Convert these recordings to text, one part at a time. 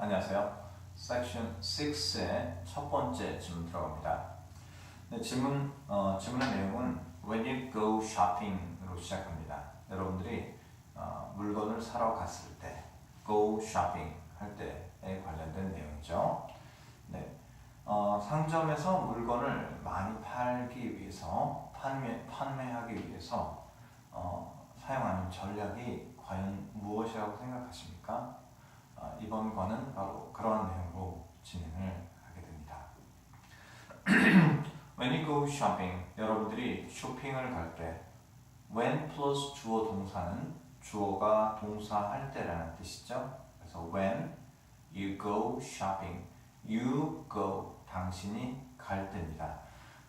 안녕하세요. 섹션 6의 첫 번째 질문 들어갑니다. 네, 질문, 어, 질문의 내용은 When you go shopping으로 시작합니다. 여러분들이 어, 물건을 사러 갔을 때 go shopping 할 때에 관련된 내용이죠. 네, 어, 상점에서 물건을 많이 팔기 위해서 판매, 판매하기 위해서 어, 사용하는 전략이 과연 무엇이라고 생각하십니까? 어, 이번 과는 바로 그러한 내용으로 진행을 하게 됩니다. When you go shopping, 여러분들이 쇼핑을 갈 때 when 플러스 주어 동사는 주어가 동사할 때라는 뜻이죠. 그래서 when you go shopping, you go 당신이 갈 때입니다.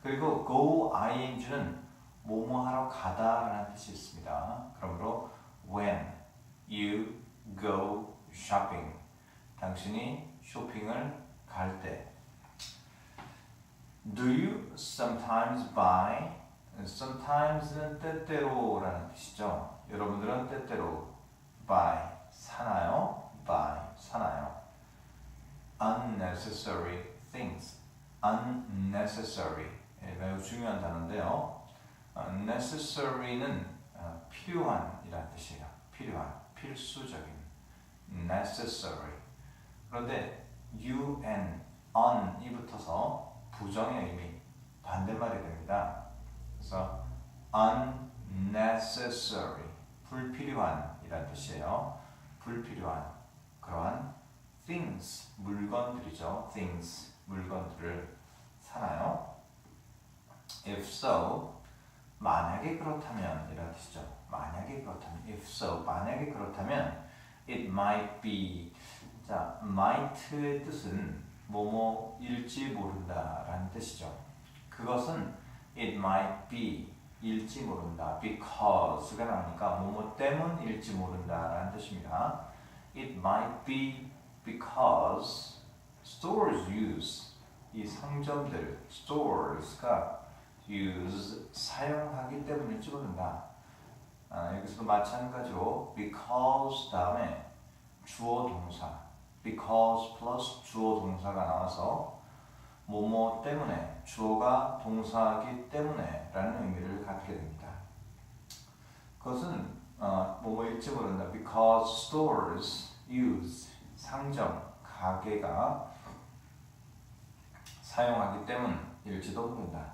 그리고 go ing는 뭐뭐 하러 가다라는 뜻이 있습니다. 그러므로 when you go shopping 당신이 쇼핑을 갈 때 Do you sometimes buy? Sometimes는 때때로라는 뜻이죠. 여러분들은 때때로 buy 사나요? buy 사나요? Unnecessary things. Unnecessary 예, 매우 중요한 단어인데요. necessary는 어, 필요한이라는 뜻이에요. 필요한, 필수적인. Necessary. 그런데 un, on이 붙어서 부정의 의미, 반대말이 됩니다. 그래서 unnecessary, 불필요한이라는 뜻이에요. 불필요한 그러한 things, 물건들이죠. things, 물건들을 사나요? If so, 만약에 그렇다면 이라는 뜻이죠. 만약에 그렇다면, if so, 만약에 그렇다면 it might be 자, might의 뜻은 뭐뭐일지 모른다라는 뜻이죠. 그것은 it might be 일지 모른다 because가 나오니까 뭐뭐 때문일지 모른다라는 뜻입니다. It might be because stores use 이 상점들 stores가 use 사용하기 때문일지 모른다. 아, 여기서도 마찬가지로 because 다음에 주어 동사 because 플러스 주어 동사가 나와서 뭐뭐 때문에 주어가 동사이기 때문에 라는 의미를 갖게 됩니다. 그것은 어, 뭐뭐일지 모른다. because stores use 상점 가게가 사용하기 때문일지도 모른다.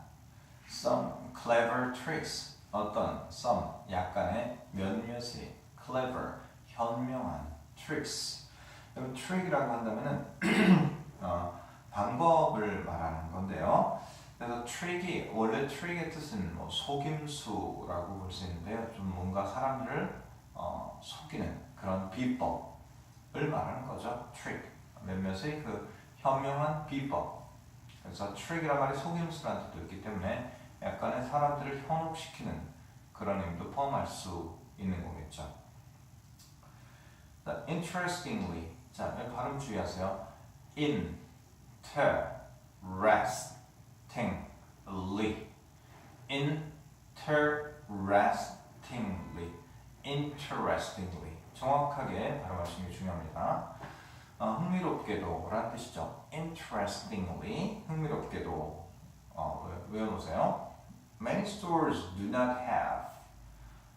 Some clever tricks 어떤 some 약간의 몇몇의 clever 현명한 tricks 여러분 트릭이라고 한다면은 어, 방법을 말하는 건데요. 그래서 트릭이 원래 트릭의 뜻은 뭐 속임수라고 볼 수 있는데요. 좀 뭔가 사람들을 어, 속이는 그런 비법을 말하는 거죠. 트릭 몇몇의 그 현명한 비법. 그래서 트릭이란 말이 속임수라는 뜻도 있기 때문에 약간의 사람들을 현혹시키는 그런 의미도 포함할 수 있는 거겠죠. Interestingly, 자 발음 주의하세요. Interestingly, interestingly, interestingly 정확하게 발음하시는 게 중요합니다. 어, 흥미롭게도 라는 뜻이죠. Interestingly, 흥미롭게도 어, 외워놓으세요. Many stores do not have.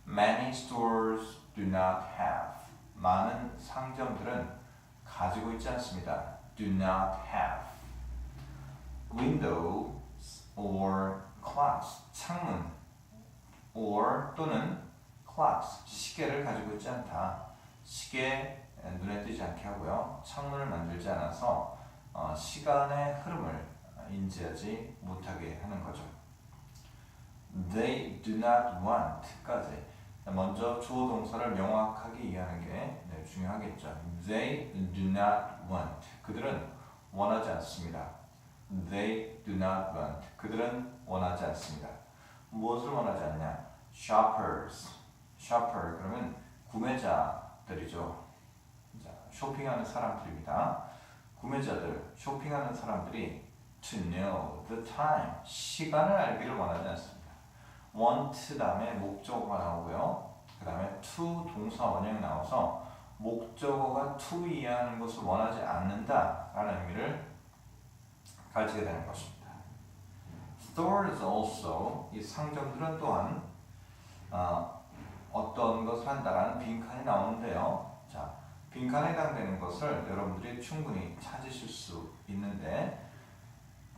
Many stores do not have. 많은 상점들은 가지고 있지 않습니다. Do not have. Windows or clocks. 창문 or 또는 clocks. 시계를 가지고 있지 않다. 시계 눈에 띄지 않게 하고요. 창문을 만들지 않아서 어, 시간의 흐름을 인지하지 못하게 하는 거죠. They do not want.까지 먼저 주어 동사를 명확하게 이해하는 게 네, 중요하겠죠. They do not want. 그들은 원하지 않습니다. They do not want. 그들은 원하지 않습니다. 무엇을 원하지 않냐? Shoppers. Shopper 그러면 구매자들이죠. 자, 쇼핑하는 사람들입니다. 구매자들, 쇼핑하는 사람들이 to know the time, 시간을 알기를 원하지 않습니다. Want 다음에 목적어가 나오고요. 그 다음에 to 동사 원형이 나와서 목적어가 to 이하는 것을 원하지 않는다 라는 의미를 가지게 되는 것입니다. Stores also 이 상점들은 또한 어, 어떤 것을 한다라는 빈칸이 나오는데요. 자, 빈칸에 해당되는 것을 여러분들이 충분히 찾으실 수 있는데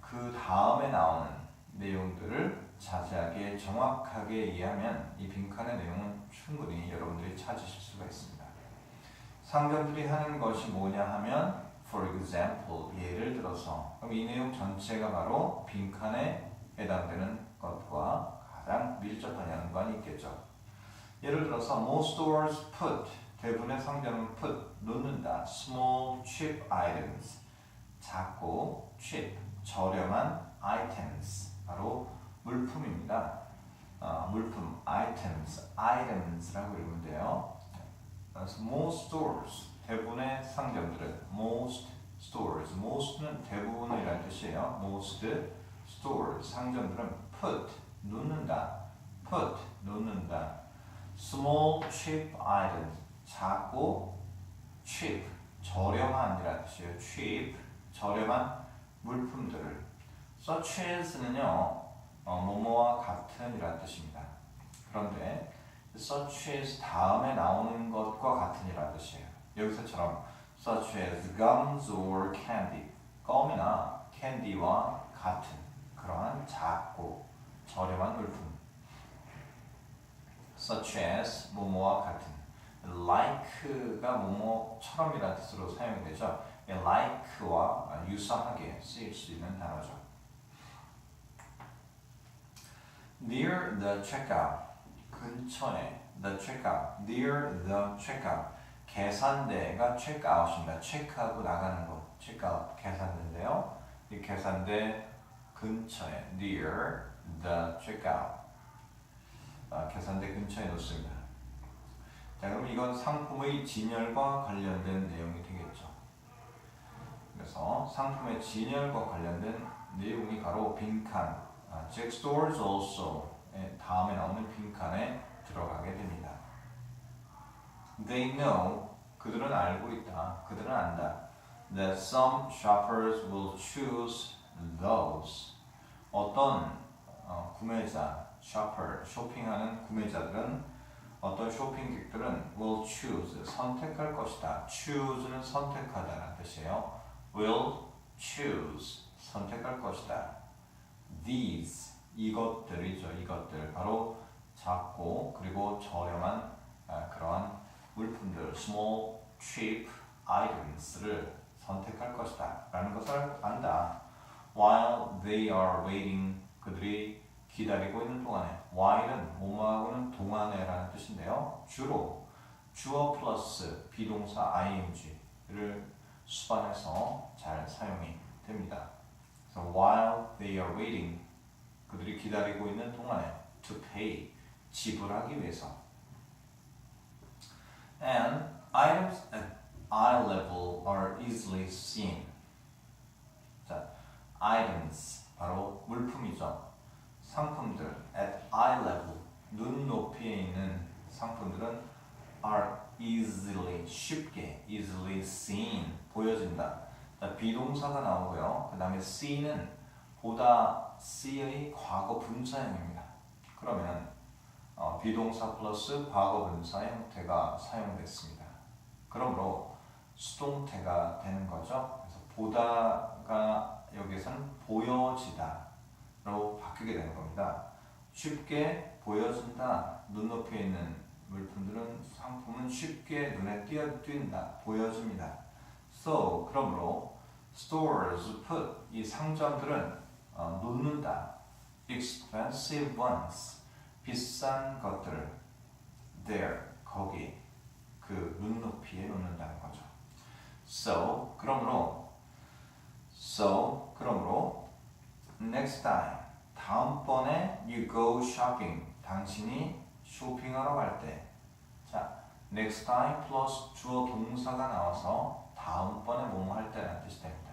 그 다음에 나오는 내용들을 자세하게 정확하게 이해하면 이 빈칸의 내용은 충분히 여러분들이 찾으실 수가 있습니다. 상점들이 하는 것이 뭐냐 하면 for example 예를 들어서 그럼 이 내용 전체가 바로 빈칸에 해당되는 것과 가장 밀접한 연관이 있겠죠. 예를 들어서 most stores put 대부분의 상점은 put 놓는다 small cheap items 작고 cheap 저렴한 items 바로 물품입니다. 어, 물품 items items라고 돼요. 그래서 most stores 대부분의 상점들은 most stores most는 대부분이라는 뜻이에요. most stores 상점들은 put 놓는다 put 놓는다 small cheap items 작고 cheap 저렴한이라는 뜻이에요. cheap 저렴한 물품들을 such as는요 어, 뭐뭐와 같은이라는 뜻입니다. 그런데 such as 다음에 나오는 것과 같은이라는 뜻이에요. 여기서처럼 such as gums or candy 껌이나 캔디와 같은 그러한 작고 저렴한 물품 such as 뭐뭐와 같은 like가 뭐뭐처럼이라는 뜻으로 사용이 되죠. like와 유사하게 쓰일 수 있는 단어죠. Near the checkout 근처에 the checkout near the checkout 계산대가 checkout입니다. 체크하고 나가는 것 checkout 계산대인데요. 이 계산대 근처에 near the checkout 아, 계산대 근처에 놓습니다. 자 그럼 이건 상품의 진열과 관련된 내용이 되겠죠. 그래서 상품의 진열과 관련된 내용이 바로 빈칸 아, check stores also 다음에 나오는 빈칸에 들어가게 됩니다. They know 그들은 알고 있다. 그들은 안다. That some shoppers will choose those 어떤 어, 구매자, shopper, 쇼핑하는 구매자들은 어떤 쇼핑객들은 will choose 선택할 것이다. choose는 선택하다는 뜻이에요. will choose 선택할 것이다. These 이것들이죠. 이것들 바로 작고 그리고 저렴한 아, 그러한 물품들 small cheap items를 선택할 것이다 라는 것을 안다. while they are waiting 그들이 기다리고 있는 동안에 while은 뭐뭐하고는 동안에라는 뜻인데요. 주로 주어 플러스 비동사 ing를 수반해서 잘 사용이 됩니다. 그래서 while they are waiting 그들이 기다리고 있는 동안에 to pay 지불하기 위해서 and items at eye level are easily seen 자, items 바로 물품이죠. 상품들 at eye level 눈높이에 있는 상품들은 are easily 쉽게 easily seen 보여진다. 자, 비동사가 나오고요. 그 다음에 see는 보다 see의 과거 분사형입니다. 그러면 어, 비동사 플러스 과거 분사 형태가 사용됐습니다. 그러므로 수동태가 되는 거죠. 그래서 보다가 여기서는 보여지다로 바뀌게 되는 겁니다. 쉽게 보여진다. 눈높이에 있는 물품들은 상품은 쉽게 눈에 띄어 띈다. 보여집니다. So 그러므로 stores put 이 상점들은 어, 놓는다. expensive ones 비싼 것들 there 거기 그 눈높이에 놓는다는 거죠. So 그러므로 so 그러므로 next time 다음번에 you go shopping 당신이 쇼핑하러 갈 때 자 next time 플러스 주어 동사가 나와서 다음번에 뭐뭐 할 때라는 뜻이 됩니다.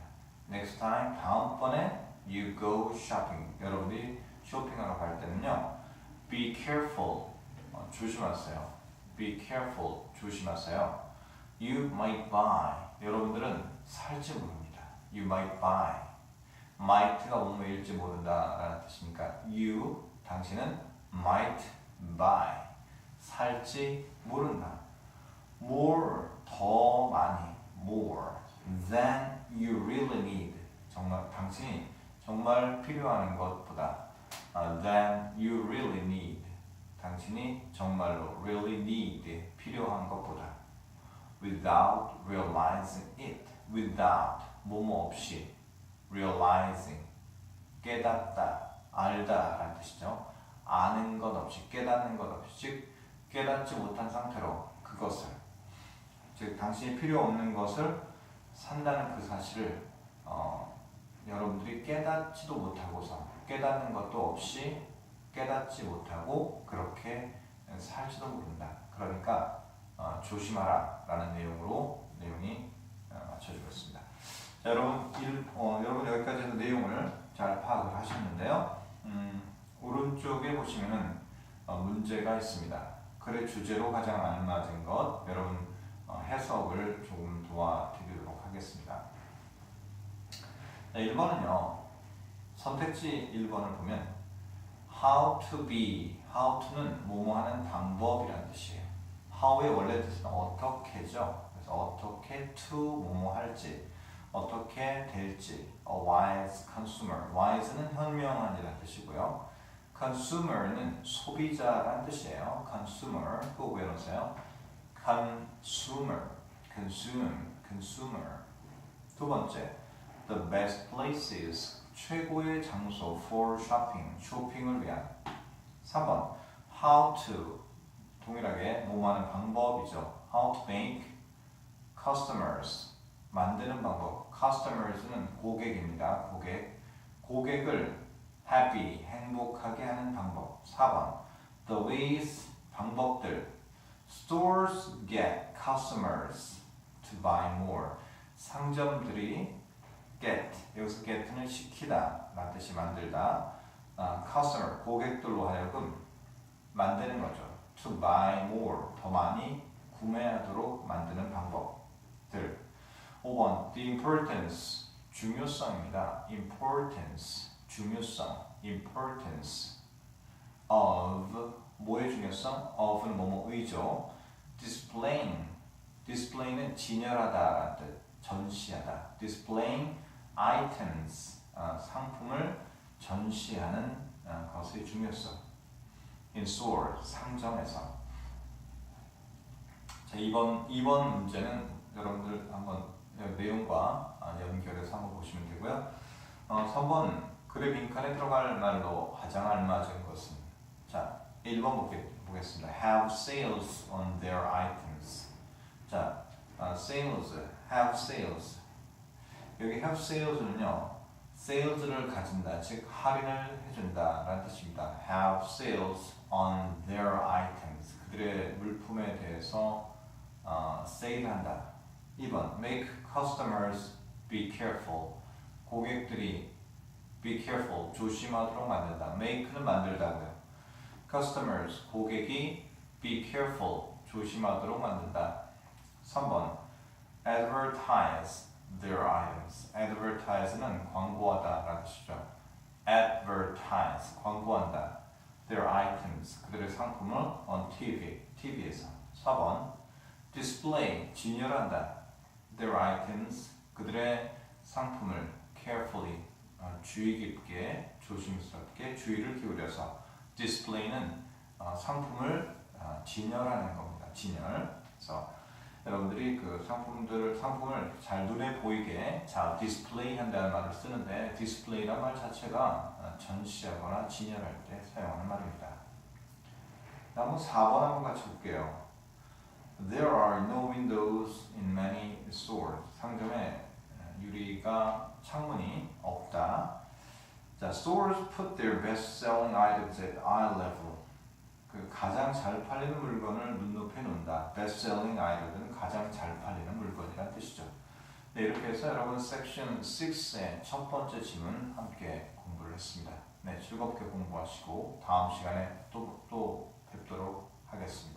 next time 다음번에 you go shopping 여러분이 쇼핑하러 갈 때는요 be careful 어, 조심하세요 be careful 조심하세요 You might buy. 여러분들은 살지 모릅니다. You might buy. might가 뭐뭐일지 모른다라는 뜻이니까 you 당신은 might buy 살지 모른다. more 더 많이 more than you really need 정말 당신이 정말 필요한 것보다 아, than you really need 당신이 정말로 really need 필요한 것보다 without realizing it without 뭐뭐 없이 realizing 깨닫다 알다라는 뜻이죠 아는 것 없이 깨닫는 것 없이 즉 깨닫지 못한 상태로 그것을 즉 당신이 필요 없는 것을 산다는 그 사실을 어, 여러분들이 깨닫지도 못하고서 깨닫는 것도 없이 깨닫지 못하고 그렇게 살지도 모른다. 그러니까 어, 조심하라라는 내용으로 내용이 어, 맞춰지고 있습니다. 자, 여러분, 일, 어, 여러분 여기까지 해서 내용을 잘 파악을 하셨는데요. 음, 오른쪽에 보시면은 어, 문제가 있습니다. 글의 주제로 가장 알맞은 것 여러분 어, 해석을 조금 도와드리도록 하겠습니다. 자, 1번은요. 선택지 1번을 보면 how to be, how to는 뭐뭐 하는 방법이라는 뜻이에요. how의 원래 뜻은 어떻게죠. 그래서 어떻게 to 뭐뭐 할지, 어떻게 될지. A wise consumer. wise는 현명한이라는 뜻이고요. consumer는 소비자라는 뜻이에요. consumer 꼭 외우세요. consumer, consume, consumer. 두 번째, the best places, 최고의 장소 for shopping, 쇼핑을 위한. 3번, how to, 동일하게 뭐하는 방법이죠. how to make customers, 만드는 방법. customers는 고객입니다. 고객. 고객을 happy, 행복하게 하는 방법. 4번, the ways, 방법들. Stores get customers to buy more. 상점들이 get 여기서 get는 시키다 라는 뜻이 만들다. 아, customer 고객들로 하여금 만드는 거죠. To buy more 더 많이 구매하도록 만드는 방법들. 5번 the importance 중요성입니다. importance 중요성 importance of 뭐의 중요성? of는 뭐뭐의죠. displaying display는 진열하다라는 뜻, 전시하다. displaying items 어, 상품을 전시하는 어, 것의 중요성. in store 상점에서. 자 이번 이번 문제는 여러분들 한번 내용과 어, 연결해서 한번 보시면 되고요. 어, 3번 글의 빈칸에 들어갈 말로 가장 알맞은 것은 자 1번 보겠습니다. Have sales on their items. 자, uh, sales, have sales. 여기 have sales는요, sales를 가진다, 즉 할인을 해준다 라는 뜻입니다. Have sales on their items. 그들의 물품에 대해서 어, 세일한다. 2번, make customers be careful. 고객들이 be careful, 조심하도록 만든다. make는 만들다고요. customers 고객이 be careful 조심하도록 만든다. 3번 advertise their items. advertise는 광고하다라는 뜻이죠. advertise 광고한다. their items 그들의 상품을 on TV TV에서. 4번 display 진열한다. their items 그들의 상품을 carefully 주의 깊게 조심스럽게 주의를 기울여서 디스플레이는 어, 상품을 어, 진열하는 겁니다. 진열. 그래서 여러분들이 그 상품들을 상품을 잘 눈에 보이게 잘 디스플레이 한다는 말을 쓰는데 디스플레이란 말 자체가 어, 전시하거나 진열할 때 사용하는 말입니다. 다음 4번 한번 같이 볼게요. There are no windows in many stores. 상점에 유리가 창문이 없다. 자, stores put their best-selling items at eye level. 그 가장 잘 팔리는 물건을 눈높이에 놓는다. best-selling item은 가장 잘 팔리는 물건이라는 뜻이죠. 네, 이렇게 해서 여러분 섹션 6의 첫 번째 질문 함께 공부를 했습니다. 네, 즐겁게 공부하시고 다음 시간에 또, 또 뵙도록 하겠습니다.